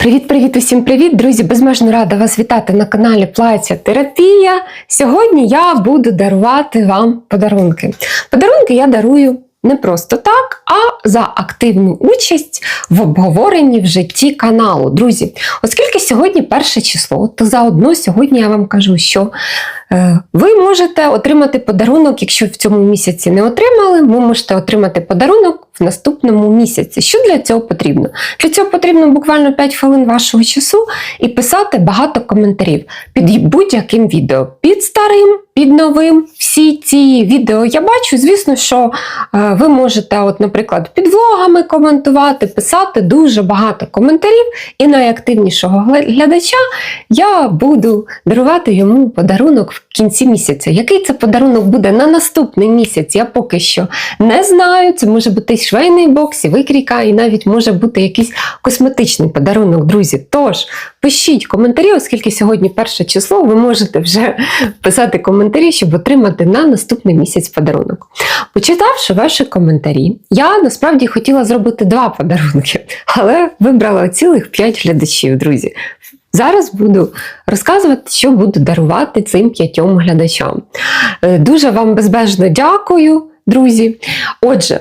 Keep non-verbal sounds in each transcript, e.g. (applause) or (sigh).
Привіт-привіт, усім привіт, друзі! Безмежно рада вас вітати на каналі Плаття Терапія. Сьогодні я буду дарувати вам подарунки. Подарунки я дарую не просто так, а за активну участь в обговоренні в житті каналу. Друзі, оскільки сьогодні перше число, то заодно сьогодні я вам кажу, що е, ви можете отримати подарунок, якщо в цьому місяці не отримали, ви можете отримати подарунок в наступному місяці. Що для цього потрібно? Для цього потрібно буквально 5 хвилин вашого часу і писати багато коментарів під будь-яким відео, під старим, під новим. Всі ці відео я бачу. Звісно, що е, ви можете, от, наприклад, під влогами коментувати, писати дуже багато коментарів, і найактивнішого глядача я буду дарувати йому подарунок в кінці місяця. Який це подарунок буде на наступний місяць? Я поки що не знаю. Це може бути швейний бокс, і викрійка, і навіть може бути якийсь косметичний подарунок, друзі. Тож пишіть коментарі, оскільки сьогодні перше число, ви можете вже (laughs) писати коментарі, щоб отримати на наступний місяць подарунок. Почитавши ваші коментарі, я насправді хотіла зробити два подарунки, (laughs) але вибрала цілих п'ять глядачів, друзі. Зараз буду розказувати, що буду дарувати цим п'ятьом глядачам. Е, Дуже вам безбежно дякую, друзі. Отже,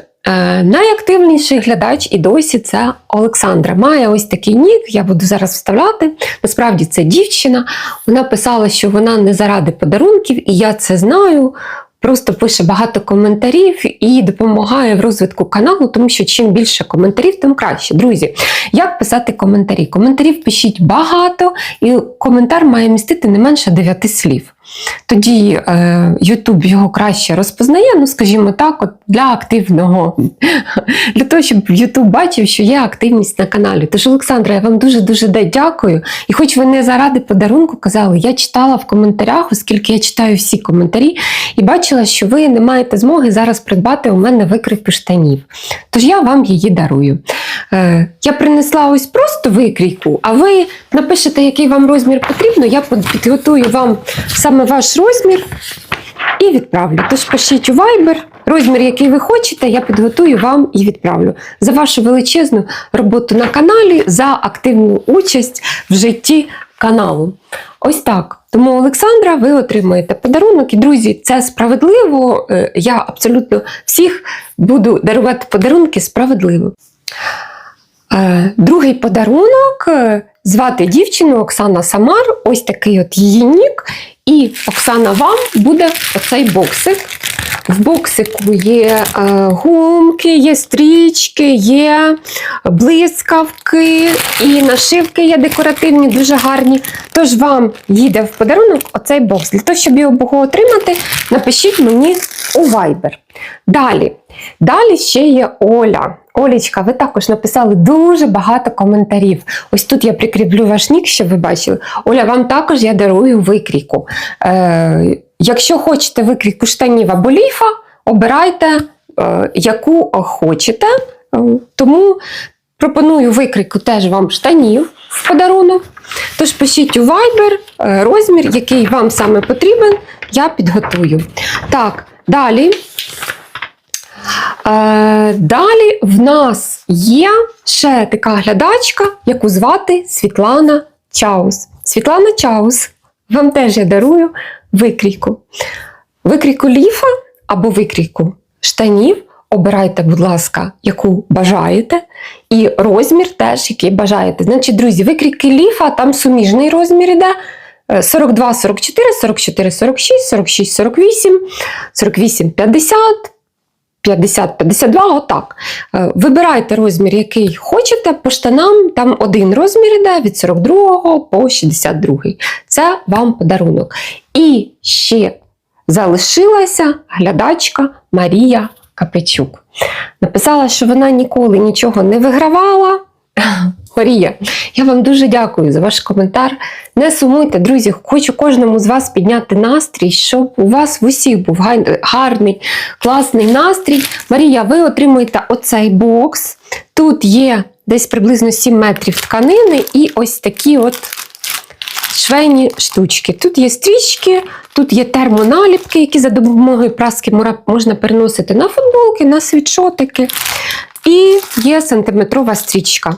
найактивніший глядач і досі це Олександра. Має ось такий нік, я буду зараз вставляти. Насправді це дівчина. Вона писала, що вона не заради подарунків, і я це знаю. Просто пише багато коментарів і допомагає в розвитку каналу, тому що чим більше коментарів, тим краще. Друзі, як писати коментарі? Коментарів пишіть багато, і коментар має містити не менше 9 слів. Тоді е, його краще розпознає, ну скажімо так, от для активного, для того, щоб YouTube бачив, що є активність на каналі. Тож, Олександра, я вам дуже-дуже дякую. І хоч ви не заради подарунку казали, я читала в коментарях, оскільки я читаю всі коментарі, і бачила, що ви не маєте змоги зараз придбати у мене викрійку штанів. Тож я вам її дарую. Е, я принесла ось просто викрійку, а ви напишете, який вам розмір потрібно, я підготую вам саме ваш розмір і відправлю. Тож пишіть у Viber, розмір, який ви хочете, я підготую вам і відправлю. За вашу величезну роботу на каналі, за активну участь в житті каналу. Ось так. Тому, Олександра, ви отримаєте подарунок. І, друзі, це справедливо. Е, Я абсолютно всіх буду дарувати подарунки справедливо. Е, Другий подарунок е, звати дівчину Оксана Самар. Ось такий от її нік. І Оксана, вам буде оцей боксик. В боксику є е, гумки, є стрічки, є блискавки і нашивки є декоративні, дуже гарні. Тож вам їде в подарунок оцей бокс. Для того, щоб його отримати, напишіть мені у Viber. Далі. Далі ще є Оля. Олічка, ви також написали дуже багато коментарів. Ось тут я прикріплю ваш нік, щоб ви бачили. Оля, вам також я дарую викрійку. Е, якщо хочете викрійку штанів або ліфа, обирайте, е, яку хочете. Е, тому пропоную викрійку теж вам штанів в подарунок. Тож пишіть у Viber е, розмір, який вам саме потрібен, я підготую. Так, далі. Е, далі в нас є ще така глядачка, яку звати Світлана Чаус. Світлана Чаус, вам теж я дарую викрійку. Викрійку ліфа або викрійку штанів. Обирайте, будь ласка, яку бажаєте, і розмір теж, який бажаєте. Значить, друзі, викрійки ліфа, там суміжний розмір іде. е, 42, 44, 44, 46, 46, 48, 48, 50, 50-52, отак. Е, Вибирайте розмір, який хочете. По штанам там один розмір йде від 42 по 62. Це вам подарунок. І ще залишилася глядачка Марія Капичук. Написала, що вона ніколи нічого не вигравала. Марія, я вам дуже дякую за ваш коментар. Не сумуйте, друзі, хочу кожному з вас підняти настрій, щоб у вас в усіх був гарний, класний настрій. Марія, ви отримуєте оцей бокс. Тут є десь приблизно 7 метрів тканини і ось такі от швейні штучки. Тут є стрічки, тут є термоналіпки, які за допомогою праски можна переносити на футболки, на світшотики. І є сантиметрова стрічка.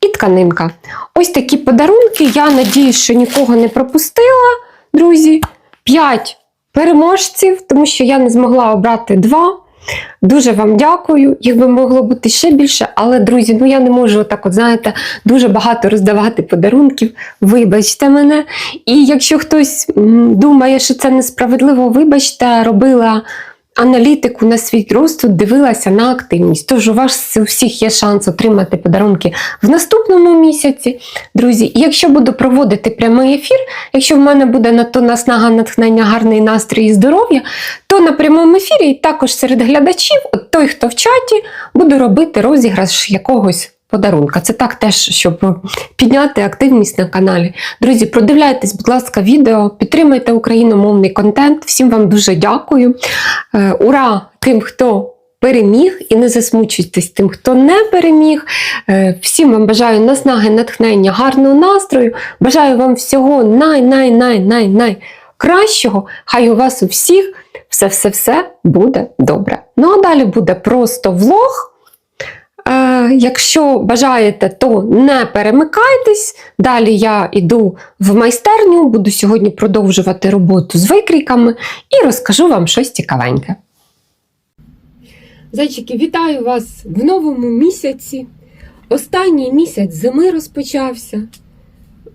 І тканинка. Ось такі подарунки. Я надію, що нікого не пропустила, друзі. П'ять переможців, тому що я не змогла обрати два. Дуже вам дякую. Їх би могло бути ще більше, але, друзі, ну я не можу так, от знаєте, дуже багато роздавати подарунків. Вибачте мене. І якщо хтось думає, що це несправедливо, вибачте, робила аналітику на свій розсуд, дивилася на активність. Тож у вас у всіх є шанс отримати подарунки в наступному місяці. Друзі, і якщо буду проводити прямий ефір, якщо в мене буде на то наснага, натхнення, гарний настрій і здоров'я, то на прямому ефірі і також серед глядачів, той, хто в чаті, буду робити розіграш якогось подарунка. Це так теж, щоб підняти активність на каналі. Друзі, продивляйтесь, будь ласка, відео, підтримайте україномовний контент. Всім вам дуже дякую. Е, Ура тим, хто переміг, і не засмучуйтесь тим, хто не переміг. Е, Всім вам бажаю наснаги, натхнення, гарного настрою. Бажаю вам всього най-най-най-най-най кращого. Хай у вас у всіх все-все-все буде добре. Ну а далі буде просто влог. Якщо бажаєте, то не перемикайтесь. Далі я йду в майстерню, буду сьогодні продовжувати роботу з викрійками і розкажу вам щось цікавеньке. Зайчики, вітаю вас в новому місяці. Останній місяць зими розпочався.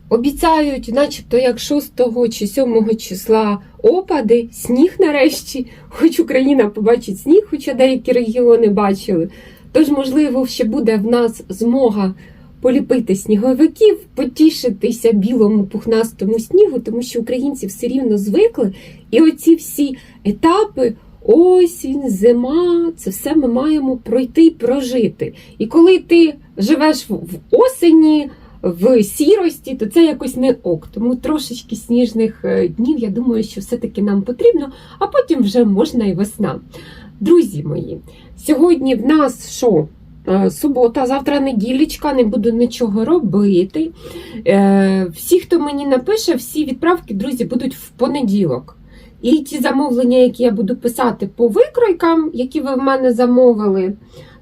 Обіцяють, начебто, як 6 чи 7 числа опади, сніг нарешті. Хоч Україна побачить сніг, хоча деякі регіони бачили. Тож, можливо, ще буде в нас змога поліпити сніговиків, потішитися білому пухнастому снігу, тому що українці все рівно звикли. І оці всі етапи, осінь, зима, це все ми маємо пройти і прожити. І коли ти живеш в осені, в сірості, то це якось не ок. Тому трошечки сніжних е, днів, я думаю, що все-таки нам потрібно, а потім вже можна і весна. Друзі мої, сьогодні в нас що? Е, Субота, завтра неділечка, не буду нічого робити. Е, Всі, хто мені напише, всі відправки, друзі, будуть в понеділок. І ті замовлення, які я буду писати по викройкам, які ви в мене замовили,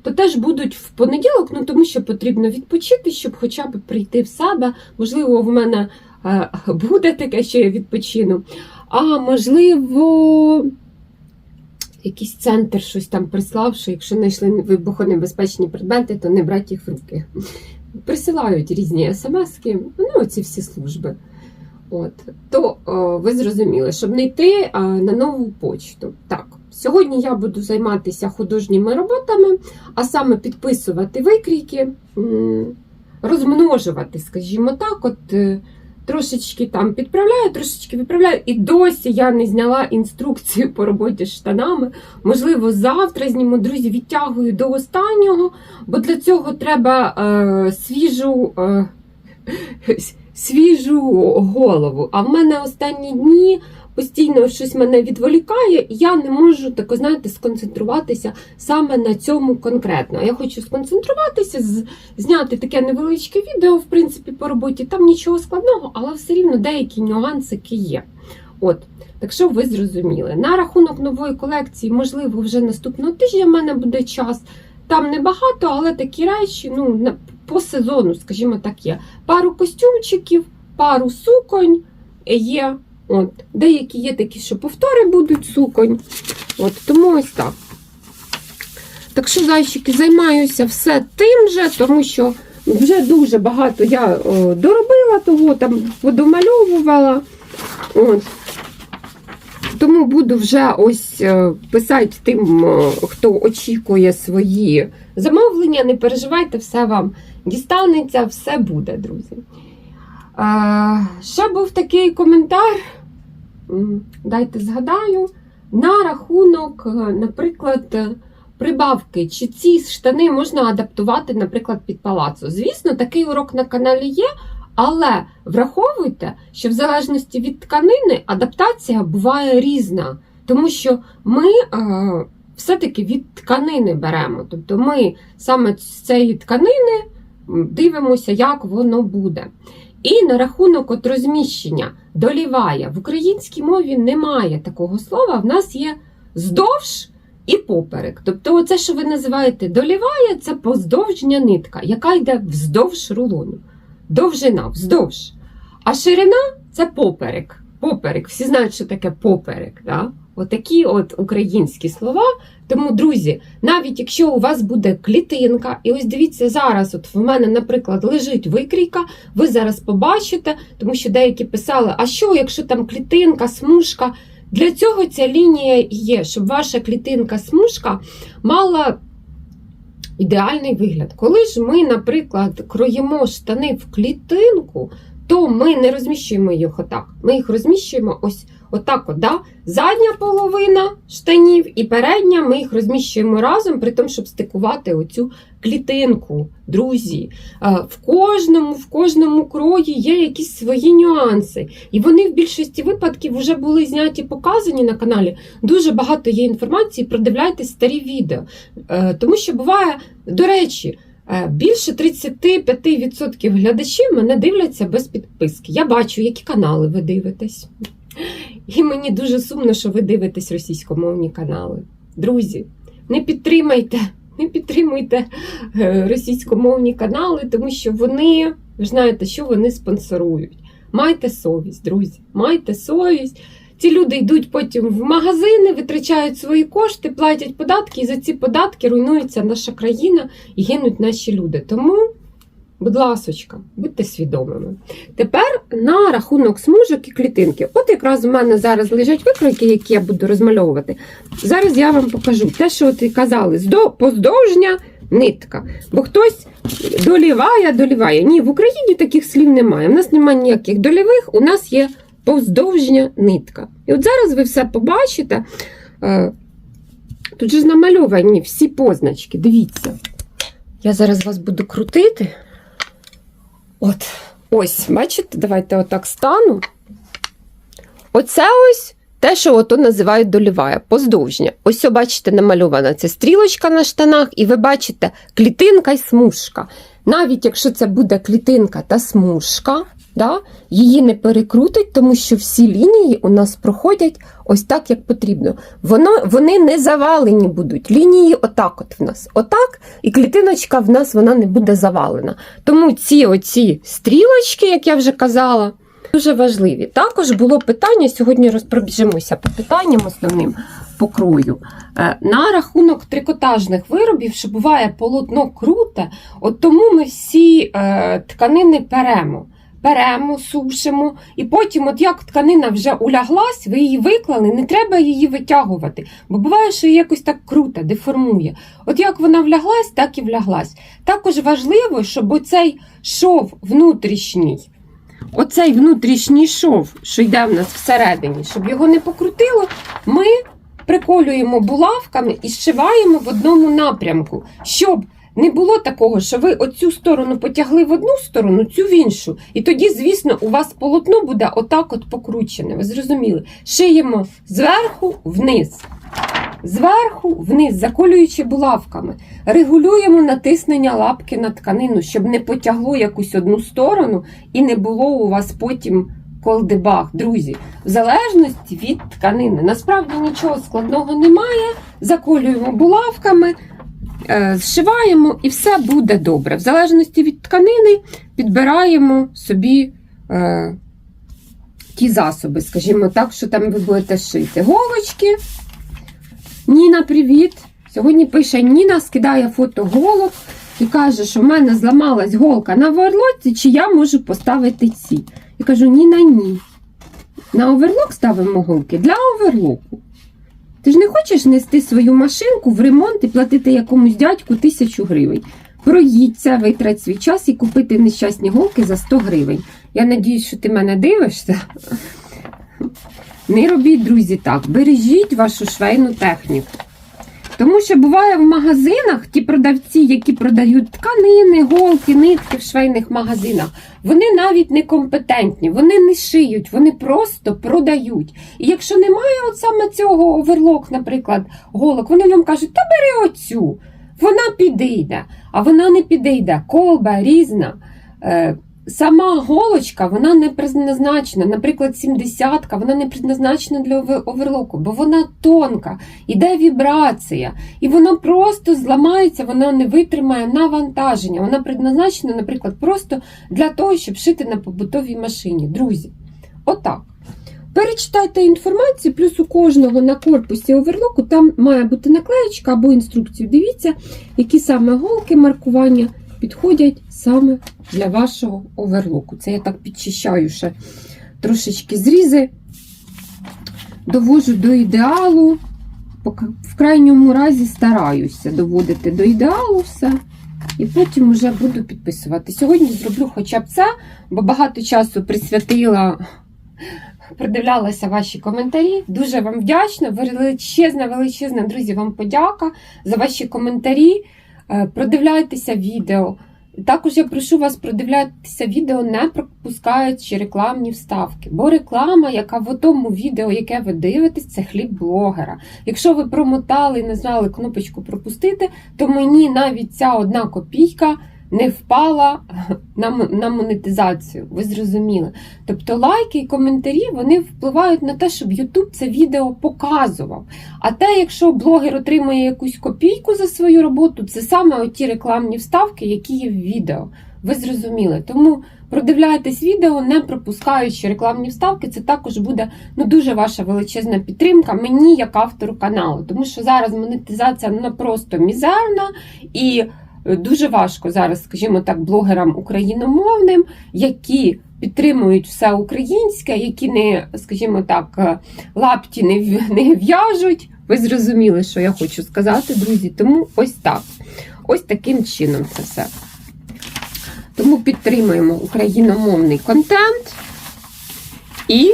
то теж будуть в понеділок, ну тому що потрібно відпочити, щоб хоча б прийти в себе. Можливо, в мене е, (laughs) буде таке, що я відпочину. А можливо, якийсь центр щось там прислав, що якщо знайшли вибухонебезпечні предмети, то не брати їх в руки. Присилають різні смски, ну, ці всі служби. От, то о, ви зрозуміли, щоб не йти а, на нову почту. Так, сьогодні я буду займатися художніми роботами, а саме підписувати викрійки, розмножувати, скажімо так, от е, трошечки там підправляю, трошечки виправляю. І досі я не зняла інструкцію по роботі з штанами. Можливо, завтра зніму, друзі, відтягую до останнього, бо для цього треба е, свіжу. Е, (laughs) свіжу голову. А в мене останні дні постійно щось мене відволікає, і я не можу так, знаєте, сконцентруватися саме на цьому конкретно. Я хочу сконцентруватися, зняти таке невеличке відео, в принципі, по роботі. Там нічого складного, але все рівно деякі нюансики є. От. Так що ви зрозуміли. На рахунок нової колекції, можливо, вже наступного тижня в мене буде час. Там небагато, але такі речі, ну, по сезону, скажімо так, є. Пару костюмчиків, пару суконь є. От. Деякі є такі, що повтори будуть суконь. От, тому ось так. Так що, зайчики, займаюся все тим же, тому що вже дуже багато я о, доробила того, там подомальовувала. От. Тому буду вже ось е, писати тим, хто очікує свої замовлення. Не переживайте, все вам дістанеться, все буде, друзі. Ще був такий коментар. Дайте згадаю, на рахунок, е, наприклад, прибавки, чи ці штани можна адаптувати, наприклад, під палацо. Звісно, такий урок на каналі є, але враховуйте, що в залежності від тканини адаптація буває різна, тому що ми е, все-таки від тканини беремо. Тобто ми саме з цієї тканини дивимося, як воно буде. І на рахунок от розміщення доліває. В українській мові немає такого слова, в нас є здовж і поперек. Тобто, оце, що ви називаєте доліває, це поздовжня нитка, яка йде вздовж рулону. довжина, вздовж. А ширина це поперек. Поперек. Всі знають, що таке поперек. Да? Отакі от українські слова. Тому, друзі, навіть якщо у вас буде клітинка, і ось дивіться, зараз, от в мене, наприклад, лежить викрійка, ви зараз побачите, тому що деякі писали, а що, якщо там клітинка, смужка? Для цього ця лінія є, щоб ваша клітинка-смужка мала ідеальний вигляд. Коли ж ми, наприклад, кроїмо штани в клітинку, то ми не розміщуємо їх отак. Ми їх розміщуємо ось отак. От, да? Задня половина штанів і передня ми їх розміщуємо разом, при тому, щоб стикувати оцю клітинку, друзі. В кожному, в кожному крої є якісь свої нюанси. І вони в більшості випадків вже були зняті, показані на каналі. Дуже багато є інформації, продивляйтесь старі відео. Е, Тому що буває, до речі, е, більше 35% глядачів мене дивляться без підписки. Я бачу, які канали ви дивитесь. І мені дуже сумно, що ви дивитесь російськомовні канали. Друзі, не підтримайте, не підтримуйте е, російськомовні канали, тому що вони, ви знаєте, що вони спонсорують. Майте совість, друзі, майте совість. Ці люди йдуть потім в магазини, витрачають свої кошти, платять податки, і за ці податки руйнується наша країна і гинуть наші люди. Тому, будь ласочка, будьте свідомими. Тепер на рахунок смужок і клітинки. От якраз у мене зараз лежать викройки, які я буду розмальовувати. Зараз я вам покажу те, що от казали, поздовжня нитка. Бо хтось доліває, доліває. Ні, в Україні таких слів немає. У нас немає ніяких дольових, у нас є повздовжня нитка. І от зараз ви все побачите. Е, Тут же намальовані всі позначки. Дивіться. Я зараз вас буду крутити. От, ось, бачите, давайте отак стану. Оце ось те, що ото називають доліває, поздовжня. Ось, бачите, намальована ця стрілочка на штанах, і ви бачите клітинка і смужка. Навіть якщо це буде клітинка та смужка, да, її не перекрутить, тому що всі лінії у нас проходять ось так, як потрібно. Воно, вони не завалені будуть. Лінії отак от в нас. Отак, і клітиночка в нас вона не буде завалена. Тому ці оці стрілочки, як я вже казала, дуже важливі. Також було питання, сьогодні розпробіжимося по питанням основним по крою. Е, На рахунок трикотажних виробів, що буває полотно круте, от тому ми всі е, тканини перемо. Беремо, сушимо, і потім, от як тканина вже уляглась, ви її виклали, не треба її витягувати. Бо буває, що її якось так круто, деформує. От як вона вляглась, так і вляглась. Також важливо, щоб оцей шов внутрішній, оцей внутрішній шов, що йде в нас всередині, щоб його не покрутило, ми приколюємо булавками і зшиваємо в одному напрямку, щоб не було такого, що ви оцю сторону потягли в одну сторону, цю в іншу. І тоді, звісно, у вас полотно буде отак от покручене. Ви зрозуміли? Шиємо зверху вниз. Зверху вниз, заколюючи булавками, регулюємо натиснення лапки на тканину, щоб не потягло якусь одну сторону і не було у вас потім колдебаг. Друзі, в залежності від тканини. Насправді нічого складного немає. Заколюємо булавками, зшиваємо і все буде добре. В залежності від тканини підбираємо собі. Е, Ті засоби, скажімо так, що там ви будете шити. Голочки. Ніна, привіт! Сьогодні пише Ніна, скидає фото голок і каже, що в мене зламалась голка на оверлоці, чи я можу поставити ці. Я кажу: Ніна, ні. На оверлок ставимо голки для оверлоку. Ти ж не хочеш нести свою машинку в ремонт і платити якомусь дядьку тисячу гривень. Проїдься, витрать свій час і купити нещасні голки за 100 гривень. Я надіюсь, що ти мене дивишся. Не робіть, друзі, так. Бережіть вашу швейну техніку. Тому що буває в магазинах ті продавці, які продають тканини, голки, нитки в швейних магазинах, вони навіть не компетентні, вони не шиють, вони просто продають. І якщо немає от саме цього оверлок, наприклад, голок, вони вам кажуть, та бери оцю, вона підійде, а вона не підійде. Колба різна. Сама голочка вона не призначена, наприклад, 70 вона не призначена для оверлоку, бо вона тонка, іде вібрація, і вона просто зламається, вона не витримає навантаження. Вона предназначена, наприклад, просто для того, щоб шити на побутовій машині. Друзі, отак. Перечитайте інформацію, плюс у кожного на корпусі оверлоку там має бути наклеєчка або інструкцію. Дивіться, які саме голки маркування підходять саме для вашого оверлоку. Це я так підчищаю ще трошечки зрізи, довожу до ідеалу. В крайньому разі стараюся доводити до ідеалу все. І потім вже буду підписувати. Сьогодні зроблю хоча б це, бо багато часу присвятила, придивлялася ваші коментарі. Дуже вам вдячна. Величезна, величезна, друзі, вам подяка за ваші коментарі. Е, Продивляйтеся відео. Також я прошу вас продивлятися відео, не пропускаючи рекламні вставки. Бо реклама, яка в тому відео, яке ви дивитесь, це хліб блогера. Якщо ви промотали і не знали кнопочку пропустити, то мені навіть ця одна копійка не впала на, на монетизацію. Ви зрозуміли. Тобто лайки і коментарі вони впливають на те, щоб YouTube це відео показував. А те, якщо блогер отримує якусь копійку за свою роботу, це саме оті рекламні вставки, які є в відео. Ви зрозуміли. Тому продивляйтесь відео, не пропускаючи рекламні вставки. Це також буде ну, дуже ваша величезна підтримка мені як автору каналу. Тому що зараз монетизація ну, просто мізерна і дуже важко зараз, скажімо так, блогерам україномовним, які підтримують все українське, які не, скажімо так, е, лапті (laughs) не в'яжуть. Ви зрозуміли, що я хочу сказати, друзі. Тому ось так. Ось таким чином це все. Тому підтримуємо україномовний контент і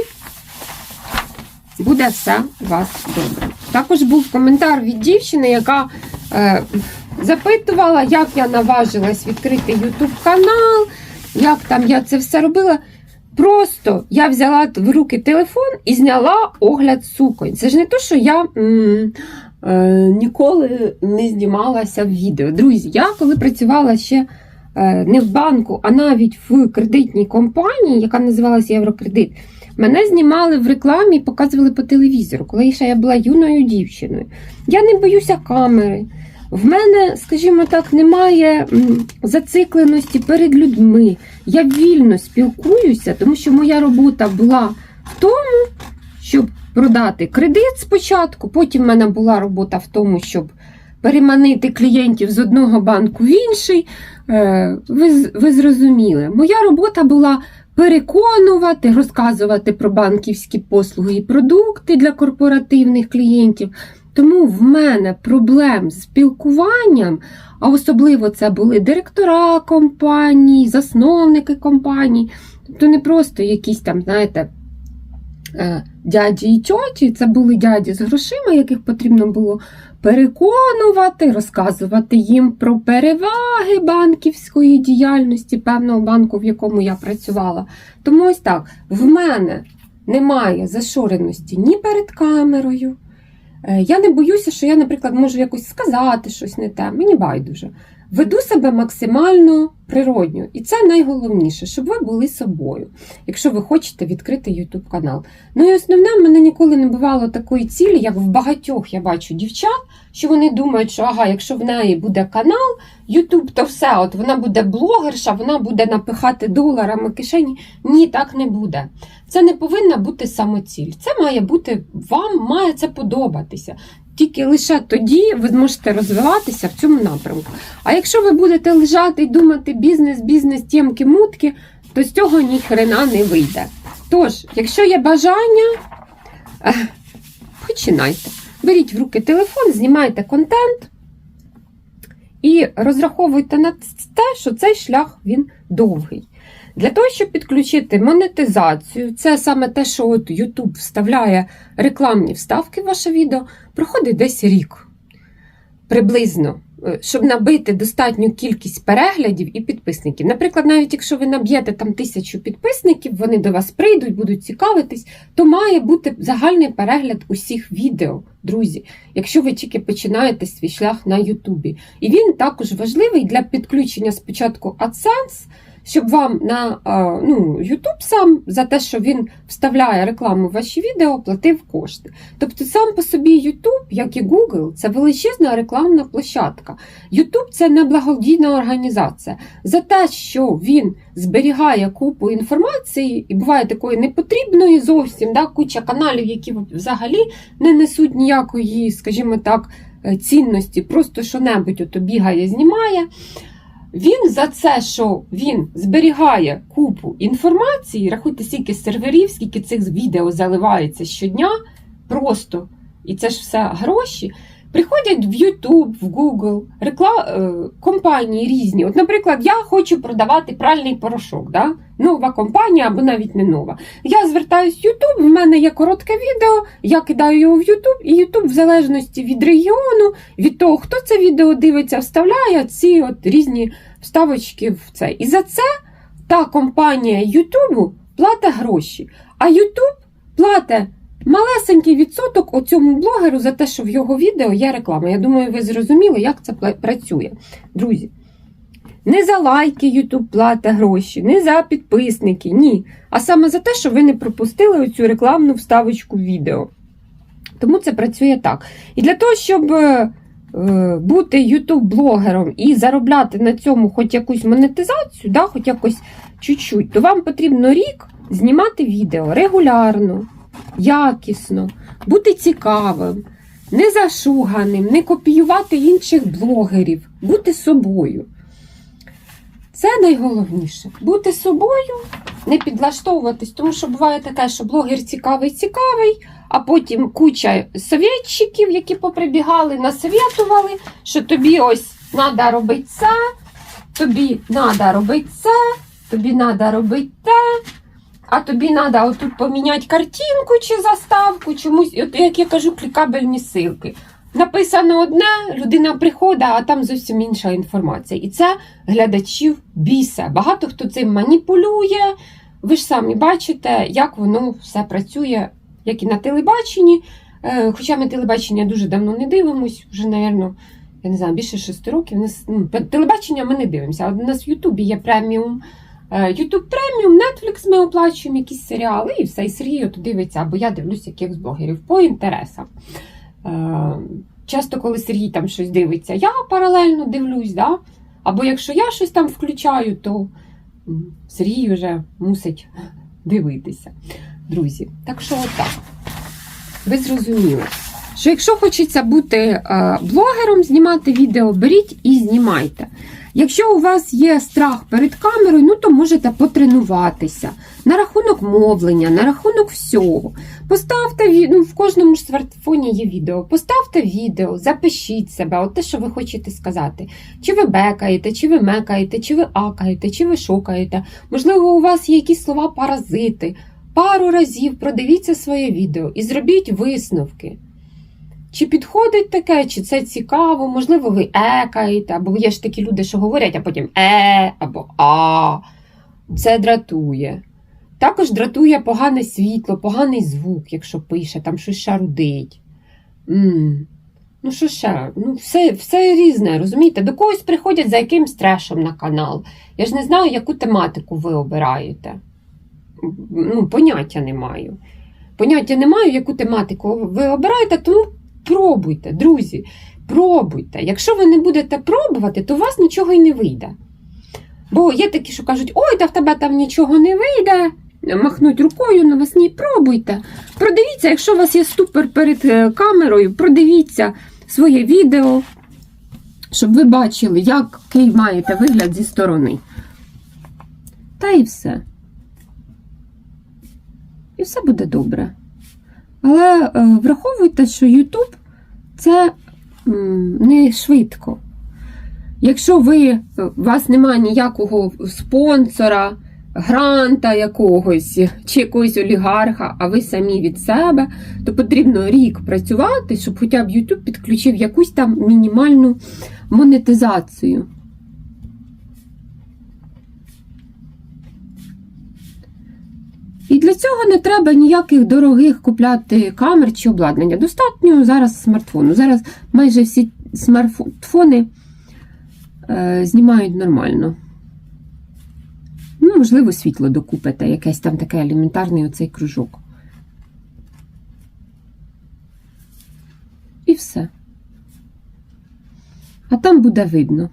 буде все у вас добре. Також був коментар від дівчини, яка е, запитувала, як я наважилась відкрити YouTube канал, як там я це все робила. Просто я взяла в руки телефон і зняла огляд суконь. Це ж не то, що я м, е, ніколи не знімалася в відео. Друзі, я коли працювала ще е, не в банку, а навіть в кредитній компанії, яка називалася Єврокредит, мене знімали в рекламі і показували по телевізору, коли ще я була юною дівчиною. Я не боюся камери. В мене, скажімо так, немає зацикленості перед людьми. Я вільно спілкуюся, тому що моя робота була в тому, щоб продати кредит спочатку. Потім в мене була робота в тому, щоб переманити клієнтів з одного банку в інший. Е, Ви, ви зрозуміли, моя робота була переконувати, розказувати про банківські послуги і продукти для корпоративних клієнтів. Тому в мене проблем з спілкуванням, а особливо це були директора компаній, засновники компаній, тобто не просто якісь там, знаєте, е, дяді і тьоті, це були дяді з грошима, яких потрібно було переконувати, розказувати їм про переваги банківської діяльності певного банку, в якому я працювала. Тому ось так, в мене немає зашореності ні перед камерою. Е, Я не боюся, що я, наприклад, можу якось сказати щось не те. Мені байдуже. Веду себе максимально природньо. І це найголовніше, щоб ви були собою, якщо ви хочете відкрити YouTube канал. Ну і основне, в мене ніколи не бувало такої цілі, як в багатьох я бачу дівчат, що вони думають, що ага, якщо в неї буде канал, YouTube, то все, от вона буде блогерша, вона буде напихати доларами кишені. Ні, так не буде. Це не повинна бути самоціль. Це має бути вам, має це подобатися. Тільки лише тоді ви зможете розвиватися в цьому напрямку. А якщо ви будете лежати і думати бізнес, бізнес, тємки, мутки, то з цього ні хрена не вийде. Тож, якщо є бажання, починайте. Беріть в руки телефон, знімайте контент і розраховуйте на те, що цей шлях він довгий. Для того, щоб підключити монетизацію, це саме те, що от YouTube вставляє рекламні вставки в ваше відео, проходить десь рік приблизно, е, щоб набити достатню кількість переглядів і підписників. Наприклад, навіть якщо ви наб'єте там тисячу підписників, вони до вас прийдуть, будуть цікавитись, то має бути загальний перегляд усіх відео, друзі, якщо ви тільки починаєте свій шлях на Ютубі. І він також важливий для підключення спочатку AdSense, щоб вам на ну, YouTube сам за те, що він вставляє рекламу в ваші відео, платив кошти. Тобто сам по собі YouTube, як і Google, це величезна рекламна площадка. YouTube це не благодійна організація. За те, що він зберігає купу інформації, і буває такої непотрібної зовсім, да, куча каналів, які взагалі не несуть ніякої, скажімо так, е, цінності, просто що-небудь ото бігає, знімає. Він за це, що він зберігає купу інформації, рахуйте, скільки серверів, скільки цих відео заливається щодня, просто, і це ж все гроші. Приходять в YouTube, в Google, рекла... е, компанії різні. От, наприклад, я хочу продавати пральний порошок, да? нова компанія або навіть не нова. Я звертаюсь в YouTube, в мене є коротке відео, я кидаю його в YouTube, і YouTube, в залежності від регіону, від того, хто це відео дивиться, вставляє ці от різні вставочки в це. І за це та компанія YouTube платить гроші. А YouTube платить малесенький відсоток оцьому блогеру за те, що в його відео є реклама. Я думаю, ви зрозуміли, як це працює. Друзі, не за лайки YouTube платить гроші, не за підписники, ні. А саме за те, що ви не пропустили оцю рекламну вставочку в відео. Тому це працює так. І для того, щоб е, бути YouTube-блогером і заробляти на цьому хоч якусь монетизацію, да, хоч якось чуть-чуть, то вам потрібно рік знімати відео регулярно, якісно, бути цікавим, не зашуганим, не копіювати інших блогерів, бути собою. Це найголовніше. Бути собою, не підлаштовуватись, тому що буває таке, що блогер цікавий, цікавий, а потім куча совєтчиків, які поприбігали, насовєтували, що тобі ось треба робити це, тобі треба робити це, тобі треба робити те, а тобі треба отут поміняти картинку чи заставку, чомусь, от, як я кажу, клікабельні силки. Написано одне, людина приходить, а там зовсім інша інформація. І це глядачів бісе. Багато хто цим маніпулює. Ви ж самі бачите, як воно все працює, як і на телебаченні. Е, Хоча ми телебачення дуже давно не дивимось, вже, напевно, я не знаю, більше шести років. Ну, телебачення ми не дивимося. А у нас в Ютубі є преміум. Е, Ютуб преміум, Netflix ми оплачуємо якісь серіали, і все, і Сергій от дивиться, або я дивлюся якихось блогерів по інтересам. Е, Часто, коли Сергій там щось дивиться, я паралельно дивлюсь, да? або якщо я щось там включаю, то Сергій вже мусить дивитися. Друзі, так що отак. Ви зрозуміли, що якщо хочеться бути е, блогером, знімати відео, беріть і знімайте. Якщо у вас є страх перед камерою, ну то можете потренуватися на рахунок мовлення, на рахунок всього. Поставте ну, в кожному ж смартфоні є відео. Поставте відео, запишіть себе, от те, що ви хочете сказати. Чи ви бекаєте, чи ви мекаєте, чи ви акаєте, чи ви шукаєте. Можливо, у вас є якісь слова паразити. Пару разів продивіться своє відео і зробіть висновки. Чи підходить таке, чи це цікаво, можливо, ви екаєте, або є ж такі люди, що говорять, а потім е або а. Це дратує. Також дратує погане світло, поганий звук, якщо пише, там щось шарудить. м Ну, що ще? Ну, все, все різне, розумієте? До когось приходять за якимсь трешем на канал. Я ж не знаю, яку тематику ви обираєте. Ну, поняття не маю. Поняття не маю, яку тематику ви обираєте, тому пробуйте, друзі, пробуйте. Якщо ви не будете пробувати, то у вас нічого і не вийде. Бо є такі, що кажуть, ой, та в тебе там нічого не вийде. Махнуть рукою навесні, пробуйте. Продивіться, якщо у вас є ступор перед е, камерою, продивіться своє відео, щоб ви бачили, який маєте вигляд зі сторони. Та і все. І все буде добре. Але е, враховуйте, що YouTube це не швидко. Якщо ви, е, у вас немає ніякого спонсора, гранта якогось чи якогось олігарха, а ви самі від себе, то потрібно рік працювати, щоб хоча б YouTube підключив якусь там мінімальну монетизацію. І для цього не треба ніяких дорогих купляти камер чи обладнання. Достатньо зараз смартфону. Зараз майже всі смартфони е, знімають нормально. Ну, можливо, світло докупите, якесь там таке елементарний оцей кружок. І все. А там буде видно.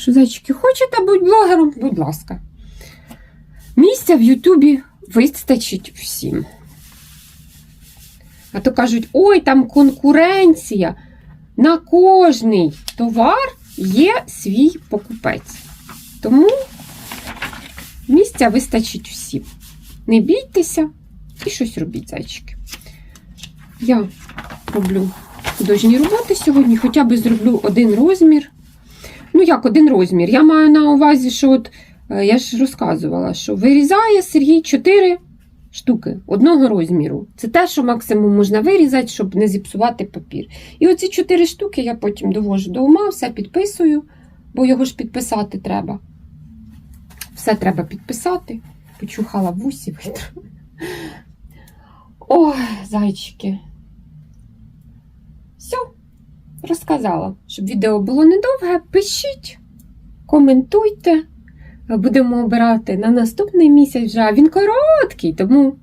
Що, зайчики, хочете бути блогером? Будь ласка. Місця в Ютубі вистачить всім. А то кажуть, ой, там конкуренція. На кожний товар є свій покупець. Тому місця вистачить всім. Не бійтеся і щось робіть, зайчики. Я роблю художні роботи сьогодні, хоча б зроблю один розмір. Ну, як один розмір? Я маю на увазі, що от е, я ж розказувала, що вирізає Сергій 4 штуки одного розміру. Це те, що максимум можна вирізати, щоб не зіпсувати папір. І оці 4 штуки я потім довожу до ума, все підписую, бо його ж підписати треба. Все треба підписати. Почухала вусі витра. Ой, зайчики. Все, розказала. Щоб відео було недовге, пишіть, коментуйте. Будемо обирати на наступний місяць вже. А Він короткий, тому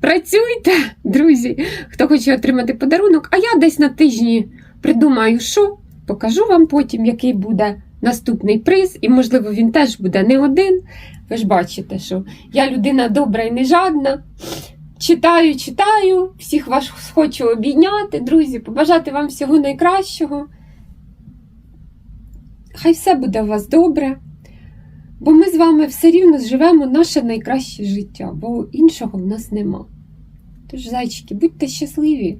працюйте, друзі, хто хоче отримати подарунок. А я десь на тижні придумаю, що, покажу вам потім, який буде наступний приз, і, можливо, він теж буде не один. Ви ж бачите, що я людина добра і не жадна. Читаю, читаю, всіх вас хочу обійняти, друзі, побажати вам всього найкращого. Хай все буде у вас добре. Бо ми з вами все рівно живемо наше найкраще життя, бо іншого в нас нема. Тож, зайчики, будьте щасливі.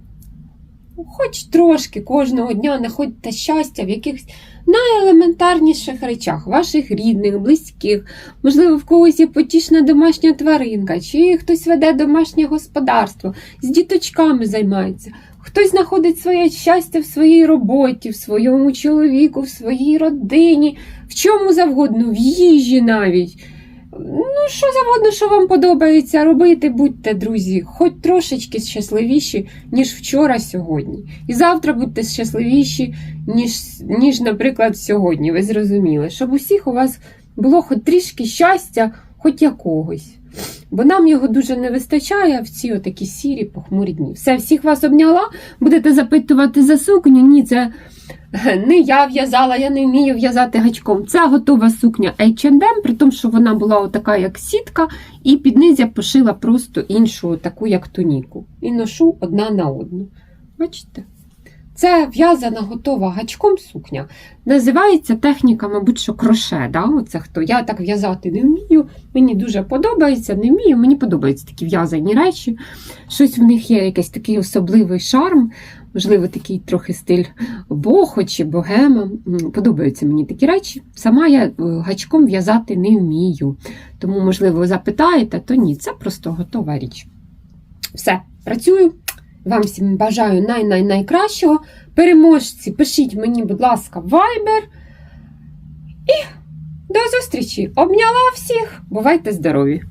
Ну, Хоч трошки кожного дня знаходьте щастя в якихось найелементарніших речах, ваших рідних, близьких. Можливо, в когось є потішна домашня тваринка, чи хтось веде домашнє господарство, з діточками займається. Хтось знаходить своє щастя в своїй роботі, в своєму чоловіку, в своїй родині, в чому завгодно, в їжі навіть. Ну, що завгодно, що вам подобається робити, будьте, друзі, хоч трошечки щасливіші, ніж вчора сьогодні. І завтра будьте щасливіші, ніж, ніж, наприклад, сьогодні. Ви зрозуміли, щоб усіх у вас було хоч трішки щастя, хоч якогось. Бо нам його дуже не вистачає в ці отакі сірі похмурі дні. Все, всіх вас обняла. Будете запитувати за сукню? Ні, це не я в'язала, я не вмію в'язати гачком. Це готова сукня H&M, при тому, що вона була отака, як сітка, і під низ я пошила просто іншу, таку, як тоніку. І ношу одна на одну. Бачите? Це в'язана готова гачком сукня. Називається техніка, мабуть, що кроше. Да? Оце хто. Я так в'язати не вмію. Мені дуже подобається, не вмію. Мені подобаються такі в'язані речі. Щось в них є якийсь такий особливий шарм, можливо, такий трохи стиль бохо чи богема. Подобаються мені такі речі. Сама я е, гачком в'язати не вмію. Тому, можливо, запитаєте, то ні, це просто готова річ. Все, працюю. Вам всім бажаю най-най-найкращого. Переможці, пишіть мені, будь ласка, вайбер. І до зустрічі! Обняла всіх! Бувайте здорові!